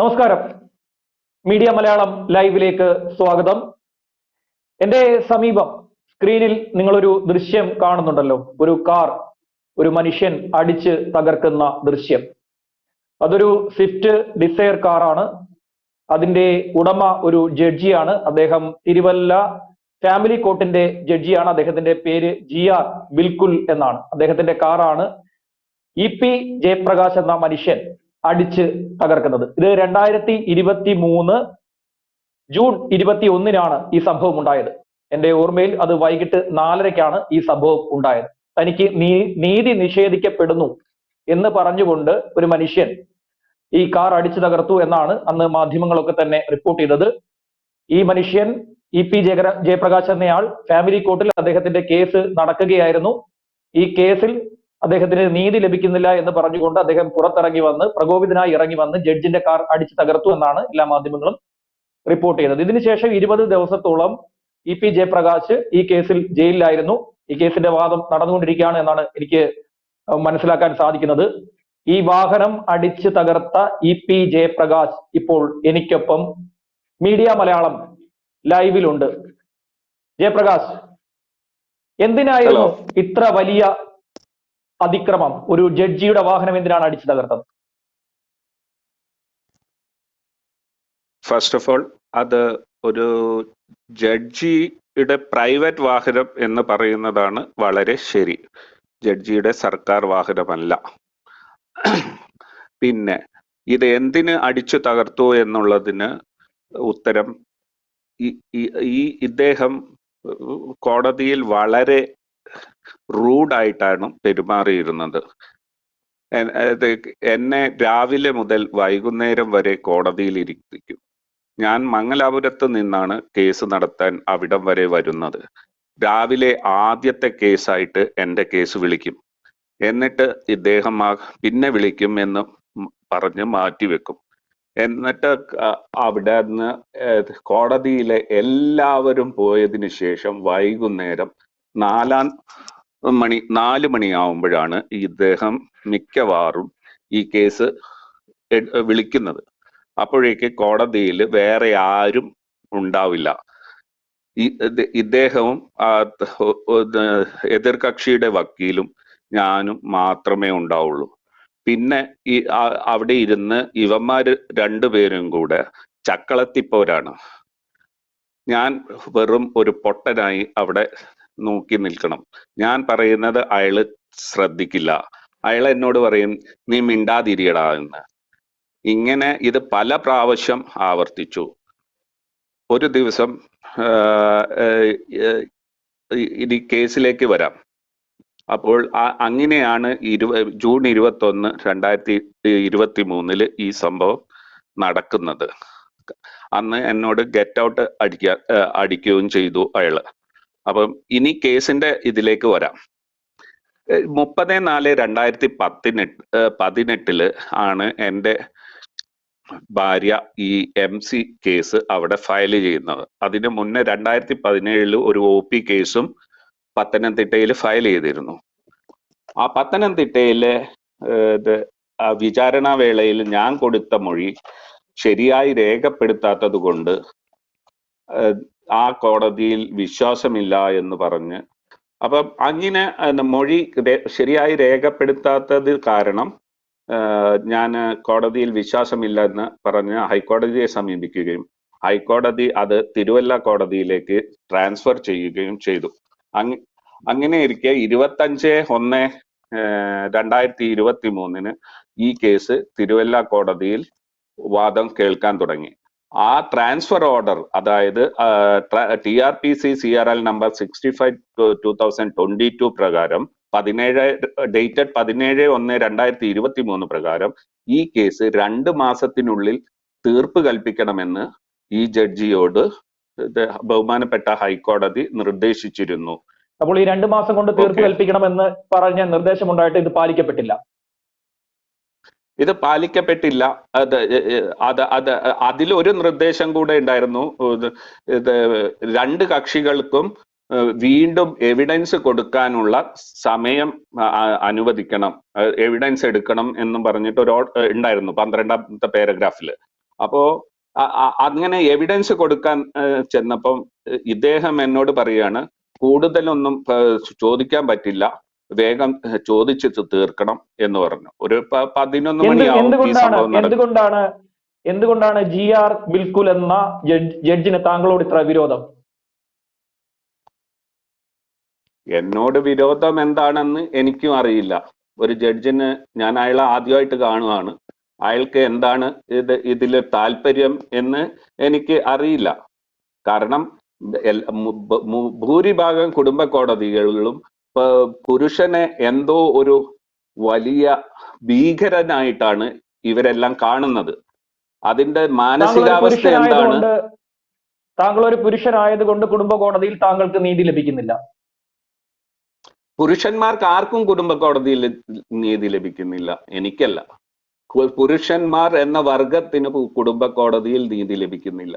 നമസ്കാരം. മീഡിയ മലയാളം ലൈവിലേക്ക് സ്വാഗതം. എന്റെ സമീപം സ്ക്രീനിൽ നിങ്ങളൊരു ദൃശ്യം കാണുന്നുണ്ടല്ലോ. ഒരു കാർ ഒരു മനുഷ്യൻ അടിച്ച് തകർക്കുന്ന ദൃശ്യം. അതൊരു സ്വിഫ്റ്റ് ഡിസയർ കാറാണ്. അതിന്റെ ഉടമ ഒരു ജഡ്ജിയാണ്. അദ്ദേഹം തിരുവല്ല ഫാമിലി കോർട്ടിന്റെ ജഡ്ജിയാണ്. അദ്ദേഹത്തിന്റെ പേര് ജി ആർ ബിൽക്കുൽ എന്നാണ്. അദ്ദേഹത്തിന്റെ കാറാണ് ഇ പി ജയപ്രകാശ് എന്ന മനുഷ്യൻ. അടിച്ച് തകർക്കുന്നത്. ഇത് രണ്ടായിരത്തി ഇരുപത്തി മൂന്ന് ജൂൺ ഇരുപത്തി ഒന്നിനാണ് ഈ സംഭവം ഉണ്ടായത്. എന്റെ ഓർമ്മയിൽ അത് വൈകിട്ട് നാലരയ്ക്കാണ് ഈ സംഭവം ഉണ്ടായത്. തനിക്ക് നീതി നിഷേധിക്കപ്പെടുന്നു എന്ന് പറഞ്ഞുകൊണ്ട് ഒരു മനുഷ്യൻ ഈ കാർ അടിച്ചു തകർത്തു എന്നാണ് അന്ന് മാധ്യമങ്ങളൊക്കെ തന്നെ റിപ്പോർട്ട് ചെയ്തത്. ഈ മനുഷ്യൻ ഇ പി ജയകര ജയപ്രകാശ് എന്നയാൾ ഫാമിലി കോർട്ടിൽ അദ്ദേഹത്തിന്റെ കേസ് നടക്കുകയായിരുന്നു. ഈ കേസിൽ അദ്ദേഹത്തിന് നീതി ലഭിക്കുന്നില്ല എന്ന് പറഞ്ഞുകൊണ്ട് അദ്ദേഹം പുറത്തിറങ്ങി വന്ന് പ്രകോപിതനായി ഇറങ്ങി വന്ന് ജഡ്ജിന്റെ കാർ അടിച്ചു തകർത്തു എന്നാണ് എല്ലാ മാധ്യമങ്ങളും റിപ്പോർട്ട് ചെയ്തത് ഇതിനുശേഷം ഇരുപത് ദിവസത്തോളം ഇ പി ജയപ്രകാശ് ഈ കേസിൽ ജയിലിലായിരുന്നു. ഈ കേസിന്റെ വാദം നടന്നുകൊണ്ടിരിക്കുകയാണ് എന്നാണ് എനിക്ക് മനസ്സിലാക്കാൻ സാധിക്കുന്നത്. ഈ വാഹനം അടിച്ചു തകർത്ത ഇ പി ജയപ്രകാശ് ഇപ്പോൾ എനിക്കൊപ്പം മീഡിയ മലയാളം ലൈവിലുണ്ട്. ജയപ്രകാശ് എന്തിനായിരുന്നു ഇത്ര വലിയ അതിക്രമം. ഒരു ജഡ്ജിയുടെ വാഹനം എന്തിനാണ് അടിച്ചു തകർത്തത്? ഫസ്റ്റ് ഓഫ് ഓൾ അത് ഒരു ജഡ്ജിയുടെ പ്രൈവറ്റ് വാഹനം എന്ന് പറയുന്നതാണ് വളരെ ശരി. ജഡ്ജിയുടെ സർക്കാർ വാഹനമല്ല. പിന്നെ ഇത് എന്തിന് അടിച്ചു തകർത്തു എന്നുള്ളതിന് ഉത്തരം ഈ- ഇദ്ദേഹം കോടതിയിൽ വളരെ റൂഡായിട്ടാണ് പെരുമാറിയിരുന്നത്. എന്നെ രാവിലെ മുതൽ വൈകുന്നേരം വരെ കോടതിയിൽ ഇരിക്കും ഞാൻ മംഗലാപുരത്ത് നിന്നാണ് കേസ് നടത്താൻ അവിടം വരെ വരുന്നത്. രാവിലെ ആദ്യത്തെ കേസായിട്ട് എന്റെ കേസ് വിളിക്കും. എന്നിട്ട് ഇദ്ദേഹം പിന്നെ വിളിക്കും എന്ന് പറഞ്ഞ് മാറ്റിവെക്കും എന്നിട്ട് അവിടെ നിന്ന് കോടതിയിലെ എല്ലാവരും പോയതിനു ശേഷം വൈകുന്നേരം നാലാം മണി നാല് മണിയാവുമ്പോഴാണ് ഇദ്ദേഹം മിക്കവാറും ഈ കേസ് വിളിക്കുന്നത്. അപ്പോഴേക്ക് കോടതിയിൽ വേറെ ആരും ഉണ്ടാവില്ല. ഇദ്ദേഹവും എതിർകക്ഷിയുടെ വക്കീലും ഞാനും മാത്രമേ ഉണ്ടാവുള്ളൂ. പിന്നെ ഈ അവിടെ ഇരുന്ന് ഇവന്മാര് രണ്ടുപേരും കൂടെ ചക്കളത്തിപ്പോരാണ്. ഞാൻ വെറും ഒരു പൊട്ടനായി അവിടെ നോക്കി നിൽക്കണം. ഞാൻ പറയുന്നത് അയാൾ ശ്രദ്ധിക്കില്ല. അയാൾ എന്നോട് പറയും നീ മിണ്ടാതിരിയടാ എന്ന്. ഇങ്ങനെ ഇത് പല പ്രാവശ്യം ആവർത്തിച്ചു. ഒരു ദിവസം ഇനി കേസിലേക്ക് വരാം. അപ്പോൾ അങ്ങനെയാണ് ഇരുപ ജൂൺ ഇരുപത്തൊന്ന് രണ്ടായിരത്തി ഇരുപത്തി മൂന്നിൽ ഈ സംഭവം നടക്കുന്നത്. അന്ന് എന്നോട് ഗെറ്റ് ഔട്ട് അടിക്ക അടിക്കുകയും ചെയ്തു അയാൾ അപ്പം ഇനി കേസിന്റെ ഇതിലേക്ക് വരാം. മുപ്പത് നാല് രണ്ടായിരത്തി പതിനെട്ട് പതിനെട്ടിൽ ആണ് എന്റെ ഭാര്യ ഈ എം സി കേസ് അവിടെ ഫയൽ ചെയ്യുന്നത്. അതിന് മുന്നേ രണ്ടായിരത്തി പതിനേഴിൽ ഒരു ഒ പി കേസും പത്തനംതിട്ടയിൽ ഫയൽ ചെയ്തിരുന്നു. ആ പത്തനംതിട്ടയിലെ വിചാരണ വേളയിൽ ഞാൻ കൊടുത്ത മൊഴി ശരിയായി രേഖപ്പെടുത്താത്തത് കൊണ്ട് ആ കോടതിയിൽ വിശ്വാസമില്ല എന്ന് പറഞ്ഞ്. അപ്പം അങ്ങനെ മൊഴി ശരിയായി രേഖപ്പെടുത്താത്തത് കാരണം ഞാൻ കോടതിയിൽ വിശ്വാസമില്ല എന്ന് പറഞ്ഞ് ഹൈക്കോടതിയെ സമീപിക്കുകയും ഹൈക്കോടതി അത് തിരുവല്ല കോടതിയിലേക്ക് ട്രാൻസ്ഫർ ചെയ്യുകയും ചെയ്തു. അങ് അങ്ങനെ ഇരിക്കെ ഇരുപത്തഞ്ച് ഒന്ന് രണ്ടായിരത്തി ഇരുപത്തി മൂന്നിന് ഈ കേസ് തിരുവല്ല കോടതിയിൽ വാദം കേൾക്കാൻ തുടങ്ങി. ആ ട്രാൻസ്ഫർ ഓർഡർ അതായത് T R P C C R L number sixty five two thousand twenty two പ്രകാരം പതിനേഴ് ഡേറ്റഡ് പതിനേഴ് ഒന്ന് രണ്ടായിരത്തി ഇരുപത്തി മൂന്ന് പ്രകാരം ഈ കേസ് രണ്ട് മാസത്തിനുള്ളിൽ തീർപ്പ് കൽപ്പിക്കണമെന്ന് ഈ ജഡ്ജിയോട് ബഹുമാനപ്പെട്ട ഹൈക്കോടതി നിർദ്ദേശിച്ചിരുന്നു. അപ്പോൾ ഈ രണ്ട് മാസം കൊണ്ട് തീർപ്പ് കൽപ്പിക്കണം എന്ന് പറഞ്ഞ നിർദ്ദേശം ഉണ്ടായിട്ട് ഇത് പാലിക്കപ്പെട്ടില്ല. ഇത് പാലിക്കപ്പെട്ടില്ല. അത് അത് അത് അതിലൊരു നിർദ്ദേശം കൂടെ ഉണ്ടായിരുന്നു. ഇത് രണ്ട് കക്ഷികൾക്കും വീണ്ടും എവിഡൻസ് കൊടുക്കാനുള്ള സമയം അനുവദിക്കണം. എവിഡൻസ് എടുക്കണം എന്നും പറഞ്ഞിട്ട് ഒരു ഉണ്ടായിരുന്നു പന്ത്രണ്ടാമത്തെ പാരഗ്രാഫിൽ അപ്പോ അങ്ങനെ എവിഡൻസ് കൊടുക്കാൻ ചെന്നപ്പം ഇദ്ദേഹം എന്നോട് പറയാണ് കൂടുതലൊന്നും ചോദിക്കാൻ പറ്റില്ല. വേഗം ചോദിച്ചു തീർക്കണം എന്ന് പറഞ്ഞു. ഒരു പതിനൊന്ന് മണിയാവും ഈ എന്തുകൊണ്ടാണ് സംഭവം എന്തുകൊണ്ടാണ് എന്തുകൊണ്ടാണ് ജി ആർ ബിൽക്കുൽ എന്ന ജഡ്ജ് ജഡ്ജിന് താങ്കളോട് ഇത്ര വിരോധം? എന്നോട് വിരോധം എന്താണെന്ന് എനിക്കും അറിയില്ല. ഒരു ജഡ്ജിന് ഞാൻ അയാളെ ആദ്യമായിട്ട് കാണുവാണ്. അയാൾക്ക് എന്താണ് ഇത് ഇതിൽ താല്പര്യം എന്ന് എനിക്ക് അറിയില്ല. കാരണം ഭൂരിഭാഗം കുടുംബ കോടതികളിലും പുരുഷനെ എന്തോ ഒരു വലിയ ഭീകരനായിട്ടാണ് ഇവരെല്ലാം കാണുന്നത്. അതിന്റെ മാനസികാവസ്ഥ എന്താണ്? താങ്കൾ ഒരു പുരുഷനായതുകൊണ്ട് കുടുംബ കോടതിയിൽ താങ്കൾക്ക് നീതി ലഭിക്കുന്നില്ല. പുരുഷന്മാർക്ക് ആർക്കും കുടുംബ കോടതിയിൽ നീതി ലഭിക്കുന്നില്ല. എനിക്കല്ല. പുരുഷന്മാർ എന്ന വർഗത്തിന് കുടുംബ കോടതിയിൽ നീതി ലഭിക്കുന്നില്ല.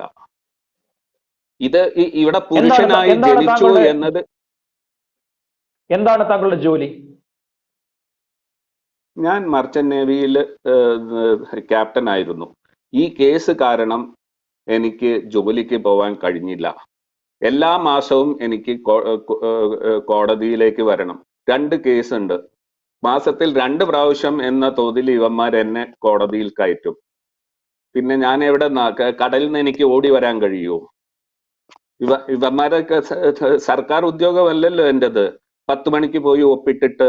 ഇത് ഇവിടെ പുരുഷനായി ജനിച്ചു എന്നത് എന്താണ് താങ്കളുടെ ജോലി? ഞാൻ മർച്ചന്റ് നേവിയിൽ ക്യാപ്റ്റൻ ആയിരുന്നു. ഈ കേസ് കാരണം എനിക്ക് ജോലിക്ക് പോവാൻ കഴിഞ്ഞില്ല. എല്ലാ മാസവും എനിക്ക് കോടതിയിലേക്ക് വരണം. രണ്ട് കേസ് ഉണ്ട്. മാസത്തിൽ രണ്ട് പ്രാവശ്യം എന്ന തോതിൽ ഇവന്മാർ എന്നെ കോടതിയിൽ കയറ്റും. പിന്നെ ഞാൻ എവിടെ കടലിൽ നിന്ന് എനിക്ക് ഓടി വരാൻ കഴിയുമോ? ഇവ ഇവന്മാരൊക്കെ സർക്കാർ ഉദ്യോഗമല്ലല്ലോ എന്റെത് പത്ത് മണിക്ക് പോയി ഒപ്പിട്ടിട്ട്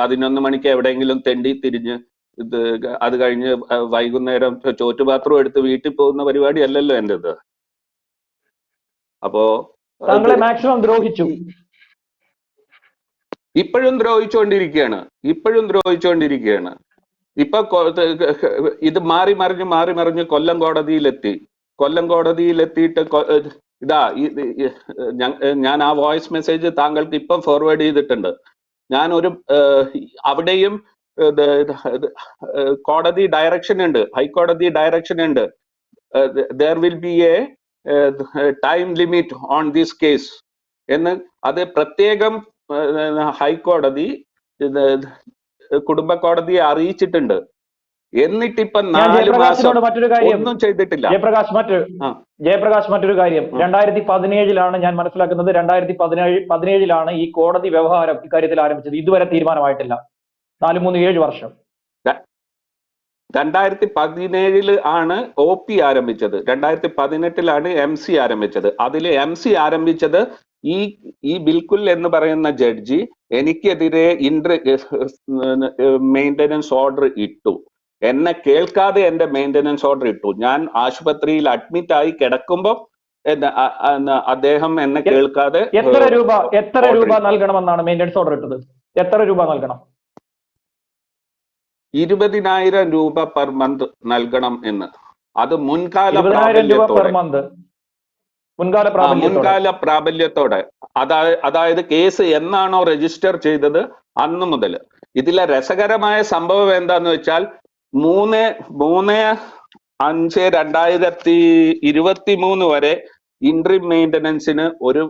പതിനൊന്ന് മണിക്ക് എവിടെയെങ്കിലും തെണ്ടി തിരിഞ്ഞ് ഇത് അത് കഴിഞ്ഞ് വൈകുന്നേരം ചോറ്റുപാത്രം എടുത്ത് വീട്ടിൽ പോകുന്ന പരിപാടി അല്ലല്ലോ എന്റെ അപ്പോ താങ്കളെ മാക്സിമം ദ്രോഹിച്ചു. ഇപ്പോഴും ദ്രോഹിച്ചുകൊണ്ടിരിക്കുകയാണ് ഇപ്പോഴും ദ്രോഹിച്ചുകൊണ്ടിരിക്കുകയാണ് ഇപ്പൊ ഇത് മാറി മറിഞ്ഞ് മാറി മറിഞ്ഞ് കൊല്ലം കോടതിയിലെത്തി. കൊല്ലം കോടതിയിലെത്തിയിട്ട് ഇതാ ഞാൻ ആ വോയിസ് മെസ്സേജ് താങ്കൾക്ക് ഇപ്പം ഫോർവേഡ് ചെയ്തിട്ടുണ്ട്. ഞാനൊരു ഒരു അവിടെയും കോടതി ഡയറക്ഷൻ ഉണ്ട് ഹൈക്കോടതി ഡയറക്ഷൻ ഉണ്ട്. There will be a time limit on this case എന്ന് അത് പ്രത്യേകം ഹൈക്കോടതി കുടുംബ കോടതിയെ അറിയിച്ചിട്ടുണ്ട്. നാല് മാസം മറ്റൊരു കാര്യം. ഒന്നും ചെയ്തിട്ടില്ല. ജയപ്രകാശ് മറ്റൊരു ആ. ജയപ്രകാശ് മറ്റൊരു കാര്യം. രണ്ടായിരത്തി പതിനേഴിലാണ് ഞാൻ മനസ്സിലാക്കുന്നത് രണ്ടായിരത്തി പതിനേഴ് പതിനേഴിലാണ് ഈ കോടതി വ്യവഹാരം ഇക്കാര്യത്തിൽ ആരംഭിച്ചത്. ഇതുവരെ തീരുമാനമായിട്ടില്ല. നാല് മൂന്ന് ഏഴ് വർഷം. രണ്ടായിരത്തി പതിനേഴിൽ ആണ് ഒ പി ആരംഭിച്ചത്. രണ്ടായിരത്തി പതിനെട്ടിലാണ് എം സി ആരംഭിച്ചത്. അതിൽ എം സി ആരംഭിച്ചത് ഈ ഈ ബിൽക്കുൽ എന്ന് പറയുന്ന ജഡ്ജി എനിക്കെതിരെ ഇൻട്ര മെയിന്റനൻസ് ഓർഡർ ഇട്ടു. എന്നെ കേൾക്കാതെ എന്റെ മെയിന്റനൻസ് ഓർഡർ ഇട്ടു. ഞാൻ ആശുപത്രിയിൽ അഡ്മിറ്റ് ആയി കിടക്കുമ്പോൾ അദ്ദേഹം എന്നെ കേൾക്കാതെ എത്ര രൂപ എത്ര രൂപ നൽകണമെന്നാണ് മെയിന്റനൻസ് ഓർഡർ ഇട്ടത്? എത്ര രൂപ നൽകണം? ഇരുപതിനായിരം രൂപ പെർ മന്ത് നൽകണം എന്ന്. അത് മുൻകാല പ്രാബല്യത്തോടെ. മുൻകാല പ്രാബല്യത്തോടെ. മുൻകാല പ്രാബല്യത്തോടെ. അതായത് അതായത് കേസ് എന്നാണോ രജിസ്റ്റർ ചെയ്തത് അന്ന് മുതൽ ഇതിലെ രസകരമായ സംഭവം എന്താന്ന് വെച്ചാൽ മൂന്ന് മൂന്ന് അഞ്ച് രണ്ടായിരത്തി ഇരുപത്തി മൂന്ന് വരെ ഇൻട്രി മെയിന്റനൻസിന് ഒരു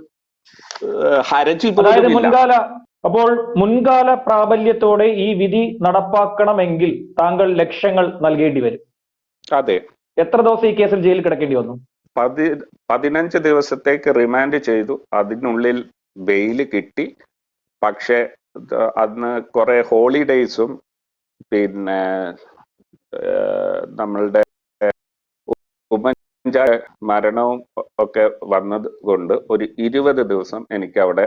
ഹരജി അതായത് മുൻകാല അപ്പോൾ മുൻകാല പ്രാബല്യത്തോടെ ഈ വിധി നടപ്പാക്കണമെങ്കിൽ താങ്കൾ ലക്ഷങ്ങൾ നൽകേണ്ടി വരും. അതെ. എത്ര ദിവസം ഈ കേസിൽ ജയിലിൽ കിടക്കേണ്ടി വന്നു? പതി പതിനഞ്ച് ദിവസത്തേക്ക് റിമാൻഡ് ചെയ്തു. അതിനുള്ളിൽ ബെയിൽ കിട്ടി. പക്ഷെ അന്ന് കുറെ ഹോളിഡേയ്സും പിന്നെ നമ്മളുടെ ഉമ്മൻചാ മരണവും ഒക്കെ വന്നത് കൊണ്ട് ഒരു ഇരുപത് ദിവസം എനിക്ക് അവിടെ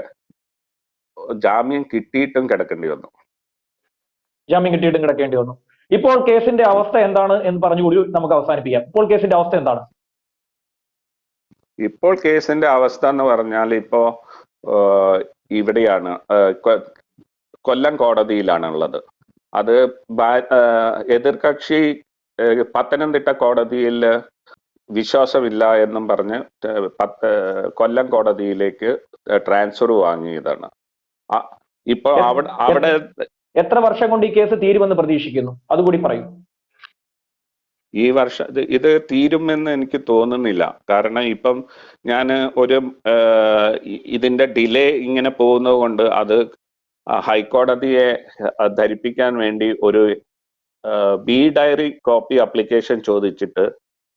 ജാമ്യം കിട്ടിയിട്ടും കിടക്കേണ്ടി വന്നു. ജാമ്യം കിട്ടിയിട്ടും കിടക്കേണ്ടി വന്നു. ഇപ്പോൾ കേസിന്റെ അവസ്ഥ എന്താണ് എന്ന് പറഞ്ഞുകൂടി നമുക്ക് അവസാനിപ്പിക്കാം. ഇപ്പോൾ കേസിന്റെ അവസ്ഥ എന്താണ്? ഇപ്പോൾ കേസിന്റെ അവസ്ഥ എന്ന് പറഞ്ഞാൽ ഇപ്പോ ഇവിടെയാണ് കൊല്ലം കോടതിയിലാണ് ഉള്ളത് അത് എതിർകക്ഷി പത്തനംതിട്ട കോടതിയിൽ വിശ്വാസമില്ല എന്നും പറഞ്ഞ് പത്ത് കൊല്ലം കോടതിയിലേക്ക് ട്രാൻസ്ഫർ വാങ്ങിയതാണ്. ഇപ്പൊ അവിടെ അവിടെ എത്ര വർഷം കൊണ്ട് ഈ കേസ് തീരുമെന്ന് പ്രതീക്ഷിക്കുന്നു? അതുകൂടി പറയും. ഈ വർഷം ഇത് തീരുമെന്ന് എനിക്ക് തോന്നുന്നില്ല. കാരണം ഇപ്പം ഞാൻ ഒരു ഇതിന്റെ ഡിലേ ഇങ്ങനെ പോകുന്നത് കൊണ്ട് അത് ഹൈക്കോടതിയെ ധരിപ്പിക്കാൻ വേണ്ടി ഒരു ബി ഡയറി കോപ്പി അപ്ലിക്കേഷൻ ചോദിച്ചിട്ട്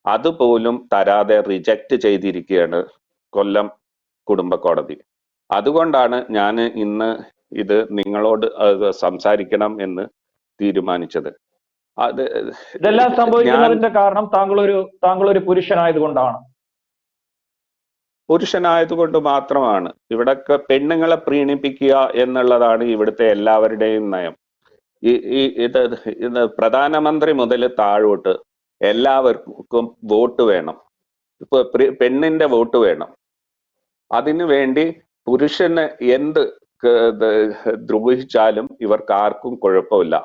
അതുപോലും തരാതെ റിജക്റ്റ് ചെയ്തിരിക്കുകയാണ് കൊല്ലം കുടുംബ കോടതി അതുകൊണ്ടാണ് ഞാൻ ഇന്ന് ഇത് നിങ്ങളോട് സംസാരിക്കണം എന്ന് തീരുമാനിച്ചത്. അത് ഇതെല്ലാം സംഭവിക്കുന്നതിന്റെ കാരണം താങ്കൾ ഒരു താങ്കൾ ഒരു പുരുഷനായതുകൊണ്ടാണ്. പുരുഷനായതുകൊണ്ട് മാത്രമാണ്. ഇവിടൊക്കെ പെണ്ണുങ്ങളെ പ്രീണിപ്പിക്കുക എന്നുള്ളതാണ് ഇവിടുത്തെ എല്ലാവരുടെയും നയം. ഈ ഈ ഇത് ഇത് പ്രധാനമന്ത്രി മുതൽ താഴോട്ട് എല്ലാവർക്കും വോട്ട് വേണം. ഇപ്പൊ പെണ്ണിന്റെ വോട്ട് വേണം. അതിനു വേണ്ടി പുരുഷന് എന്ത് ദ്രോഹിച്ചാലും ഇവർക്ക് ആർക്കും കുഴപ്പമില്ല.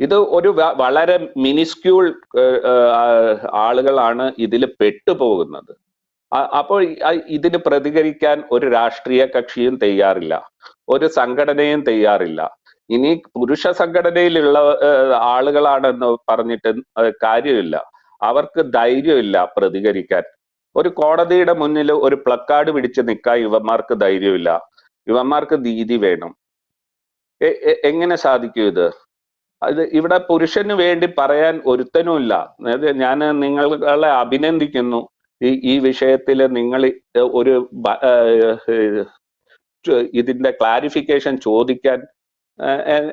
ഇത് ഒരു വളരെ മിനിസ്ക്യൂൾ ആളുകളാണ് ഇതിൽ പെട്ടുപോകുന്നത്. അപ്പോൾ ഇതിന് പ്രതികരിക്കാൻ ഒരു രാഷ്ട്രീയ കക്ഷിയും തയ്യാറില്ല. ഒരു സംഘടനയും തയ്യാറില്ല. ഇനി പുരുഷ സംഘടനയിലുള്ള ആളുകളാണെന്ന് പറഞ്ഞിട്ട് കാര്യമില്ല. അവർക്ക് ധൈര്യമില്ല പ്രതികരിക്കാൻ. ഒരു കോടതിയുടെ മുന്നിൽ ഒരു പ്ലക്കാർഡ് പിടിച്ച് നിൽക്കാൻ ഇവന്മാർക്ക് ധൈര്യമില്ല. ഇവന്മാർക്ക് നീതി വേണം. എങ്ങനെ സാധിക്കും ഇത്? അത് ഇവിടെ പുരുഷന് വേണ്ടി പറയാൻ ഒരുത്തനുമില്ല. ഞാൻ നിങ്ങളെ അഭിനന്ദിക്കുന്നു. ഈ ഈ വിഷയത്തിൽ നിങ്ങൾ ഒരു ഇതിന്റെ ക്ലാരിഫിക്കേഷൻ ചോദിക്കാൻ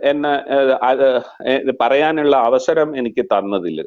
എന്നെ പറയാനുള്ള അവസരം എനിക്ക് തന്നതിൽ